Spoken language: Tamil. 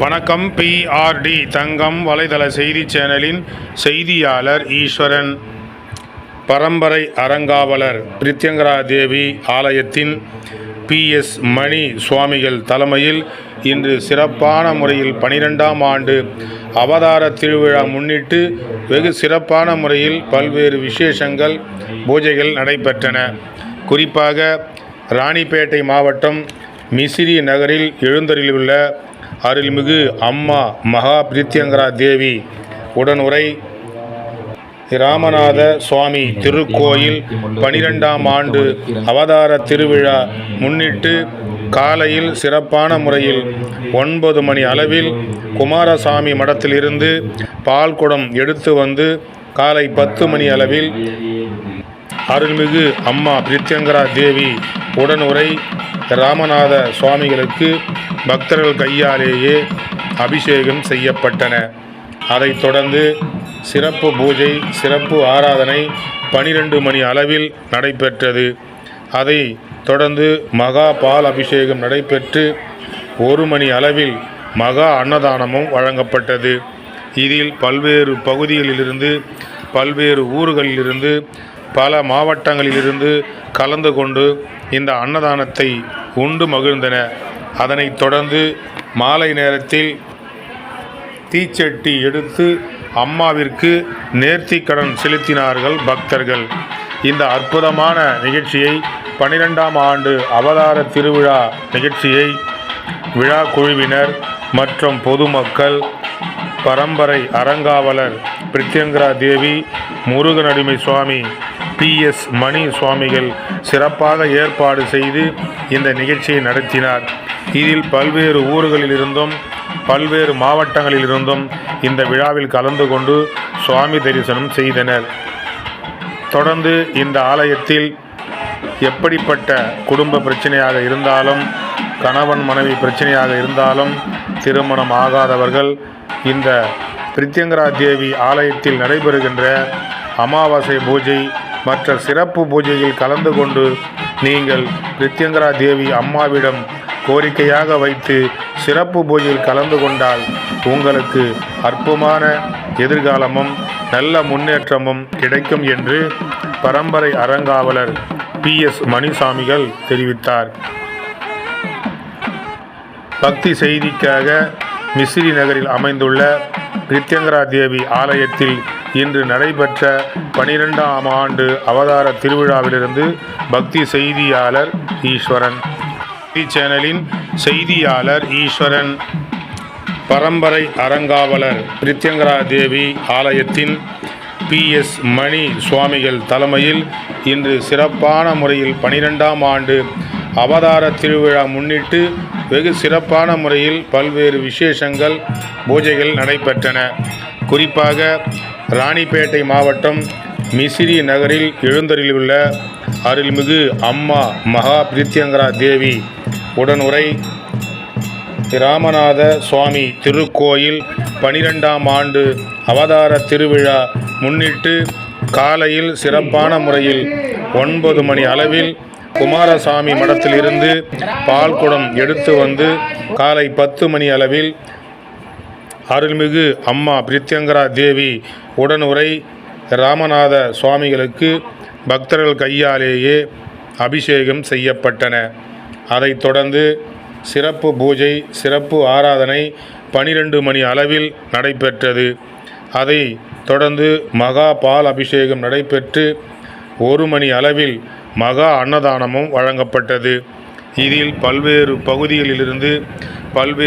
வணக்கம் பிஆர்டி தங்கம் வலைதள செய்தி சேனலின் செய்தியாளர் ஈஸ்வரன். பரம்பரை அறங்காவலர் பிரித்யங்கரா தேவி ஆலயத்தின் பிஎஸ் மணி சுவாமிகள் தலைமையில் இன்று சிறப்பான முறையில் பனிரெண்டாம் ஆண்டு அவதார திருவிழா முன்னிட்டு வெகு சிறப்பான முறையில் பல்வேறு விசேஷங்கள் பூஜைகள் நடைபெற்றன. குறிப்பாக ராணிப்பேட்டை மாவட்டம் மிசிறி நகரில் எழுந்தருளியுள்ள அருள்மிகு அம்மா மகா பிரித்யங்கரா தேவி உடனுரை ராமநாத சுவாமி திருக்கோயில் பனிரெண்டாம் ஆண்டு அவதார திருவிழா முன்னிட்டு காலையில் சிறப்பான முறையில் ஒன்பது மணி அளவில் குமாரசாமி மடத்திலிருந்து பால்குடம் எடுத்து வந்து காலை பத்து மணி அளவில் அருள்மிகு அம்மா பிரித்யங்கரா தேவி. உடனுரை ராமநாத சுவாமிகளுக்கு பக்தர்கள் கையாலேயே அபிஷேகம் செய்யப்பட்டன. அதைத் தொடர்ந்து சிறப்பு பூஜை சிறப்பு ஆராதனை பனிரெண்டு மணி அளவில் நடைபெற்றது. அதை தொடர்ந்து மகா பால் அபிஷேகம் நடைபெற்று ஒரு மணி அளவில் மகா அன்னதானமும் வழங்கப்பட்டது. இதில் பல்வேறு பகுதிகளிலிருந்து பல்வேறு ஊர்களிலிருந்து பல மாவட்டங்களிலிருந்து கலந்து கொண்டு இந்த அன்னதானத்தை உண்டு மகிழ்ந்தன. அதனைத் தொடர்ந்து மாலை நேரத்தில் தீச்சட்டி எடுத்து அம்மாவிற்கு நேர்த்திக்கடன் செலுத்தினார்கள் பக்தர்கள். இந்த அற்புதமான நிகழ்ச்சியை பன்னிரெண்டாம் ஆண்டு அவதார திருவிழா நிகழ்ச்சியை விழா குழுவினர் மற்றும் பொதுமக்கள் பரம்பரை அறங்காவலர் பிரித்யங்கரா தேவி முருகனடிமை சுவாமி பி எஸ் மணி சுவாமிகள் சிறப்பாக ஏற்பாடு செய்து இந்த நிகழ்ச்சியை நடத்தினார். இதில் பல்வேறு ஊர்களிலிருந்தும் பல்வேறு மாவட்டங்களிலிருந்தும் இந்த விழாவில் கலந்து கொண்டு சுவாமி தரிசனம் செய்தனர். தொடர்ந்து இந்த ஆலயத்தில் எப்படிப்பட்ட குடும்ப பிரச்சனையாக இருந்தாலும் கணவன் மனைவி பிரச்சனையாக இருந்தாலும் திருமணம் ஆகாதவர்கள் இந்த பிரித்யங்கரா தேவி ஆலயத்தில் நடைபெறுகின்ற அமாவாசை பூஜை மற்ற சிறப்பு பூஜையில் கலந்து கொண்டு நீங்கள் நித்யங்கரா தேவி அம்மாவிடம் கோரிக்கையாக வைத்து சிறப்பு பூஜையில் கலந்து கொண்டால் உங்களுக்கு அற்புதமான எதிர்காலமும் நல்ல முன்னேற்றமும் கிடைக்கும் என்று பரம்பரை அறங்காவலர் பி எஸ் மணிசாமிகள் தெரிவித்தார். பக்தி செய்திக்காக மிஸ்ரி நகரில் அமைந்துள்ள நித்யங்கரா தேவி ஆலயத்தில் இன்று நடைபெற்ற பனிரெண்டாம் ஆண்டு அவதார திருவிழாவிலிருந்து பக்தி செய்தியாளர் ஈஸ்வரன். டி சேனலின் செய்தியாளர் ஈஸ்வரன். பரம்பரை அறங்காவலர் பிரித்யங்கரா தேவி ஆலயத்தின் பிஎஸ் மணி சுவாமிகள் தலைமையில் இன்று சிறப்பான முறையில் பனிரெண்டாம் ஆண்டு அவதார திருவிழா முன்னிட்டு வெகு சிறப்பான முறையில் பல்வேறு விசேஷங்கள் பூஜைகள் நடைபெற்றன. குறிப்பாக ராணிப்பேட்டை மாவட்டம் மிசிறி நகரில் எழுந்தருளியுள்ள அருள்மிகு அம்மா மகா பிரித்யங்கரா தேவி உடனுரை ராமநாத சுவாமி திருக்கோயில் பனிரெண்டாம் ஆண்டு அவதார திருவிழா முன்னிட்டு காலையில் சிறப்பான முறையில் ஒன்பது மணி அளவில் குமாரசாமி மடத்திலிருந்து பால்குடம் எடுத்து வந்து காலை பத்து மணி அளவில் அருள்மிகு அம்மா பிரித்யங்கரா தேவி உடனுரை ராமநாத சுவாமிகளுக்கு பக்தர்கள் கையாலேயே அபிஷேகம் செய்யப்பட்டன. அதைத் தொடர்ந்து சிறப்பு பூஜை சிறப்பு ஆராதனை பனிரெண்டு மணி அளவில் நடைபெற்றது. அதை தொடர்ந்து மகா பால் அபிஷேகம் நடைபெற்று ஒரு மணி அளவில் மகா அன்னதானமும் வழங்கப்பட்டது. இதில் பல்வேறு பகுதிகளிலிருந்து பல்வேறு